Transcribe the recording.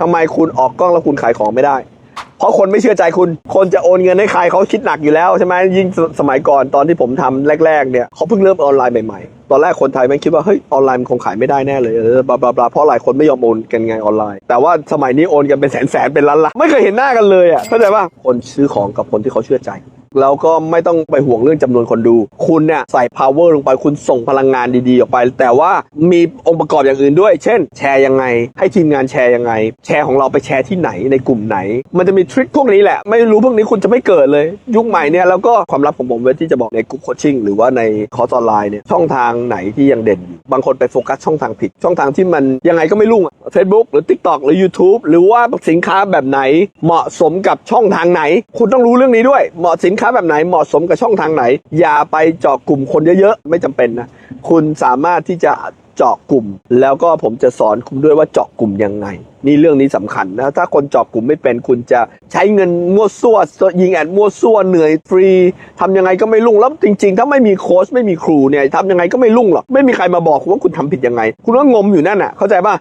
ทำไมคุณออกกล้องแล้วคุณขายของไม่ได้ เพราะคนไม่เชื่อใจคุณ คนจะโอนเงินให้ใครเขาคิดหนักอยู่แล้วใช่ไหมยิ่งสสมัยก่อนตอนที่ผมทำแรก ๆ เนี่ยเขาเพิ่งเริ่มออนไลน์ใหม่ๆ ตอนแรกคนไทยแม่คิดว่าเฮ้ยออนไลน์มันคงขายไม่ได้แน่เลยเออบลาบลาเพราะหลายคนไม่ยอมโอนกันไงออนไลน์ แต่ว่าสมัยนี้โอนกันเป็นแสนๆเป็นล้านละไม่เคยเห็นหน้ากันเลยอะเข้าใจป่ะคนซื้อของกับคนที่เขาเชื่อใจ แล้วก็ไม่ต้องไปห่วงเรื่องจำนวนคนดู คุณเนี่ยใส่ power ลงไปคุณส่งพลังงานดีๆ ออกไป แต่ว่ามีองค์ประกอบอย่างอื่นด้วย เช่น แชร์ยังไง ให้ทีมงานแชร์ยังไง แชร์ของเราไปแชร์ที่ไหนในกลุ่มไหน มันจะมีทริคพวกนี้แหละ ไม่รู้พวกนี้คุณจะไม่เกิดเลย ยุคใหม่เนี่ยแล้วก็ความลับของผมเวทที่จะบอกในกลุ่มโคชชิ่งหรือว่าในคอร์สออนไลน์เนี่ยช่องทางไหนที่ยังเด่นอยู่บางคนไปโฟกัสช่องทางผิด ช่องทางที่มันยังไงก็ไม่รุ่งอะ Facebook หรือ TikTok หรือ YouTube หรือว่าสินค้าแบบไหนเหมาะสมกับช่องทางไหน คุณต้องรู้เรื่องนี้ด้วยเหมาะสินค้าถ้าแบบไหนเหมาะสมกับช่องทางไหน อย่าไปเจาะกลุ่มคนเยอะๆ ไม่จำเป็นนะ คุณสามารถที่จะเจาะกลุ่ม แล้วก็ผมจะสอนคุณด้วยว่าเจาะกลุ่มยังไง นี่เรื่องนี้สำคัญนะ ถ้าคนเจาะกลุ่มไม่เป็นคุณจะใช้เงินมั่วซั่วยิงแอดมั่วซั่วเหนื่อยฟรีทำยังไงก็ไม่รุ่งแล้วจริง ๆ ถ้าไม่มีโค้ชไม่มีครูเนี่ยทำยังไงก็ไม่รุ่งหรอกไม่มีใครมาบอกคุณว่าคุณทำผิดยังไง คุณก็งมอยู่นั่นน่ะเข้าใจป่ะ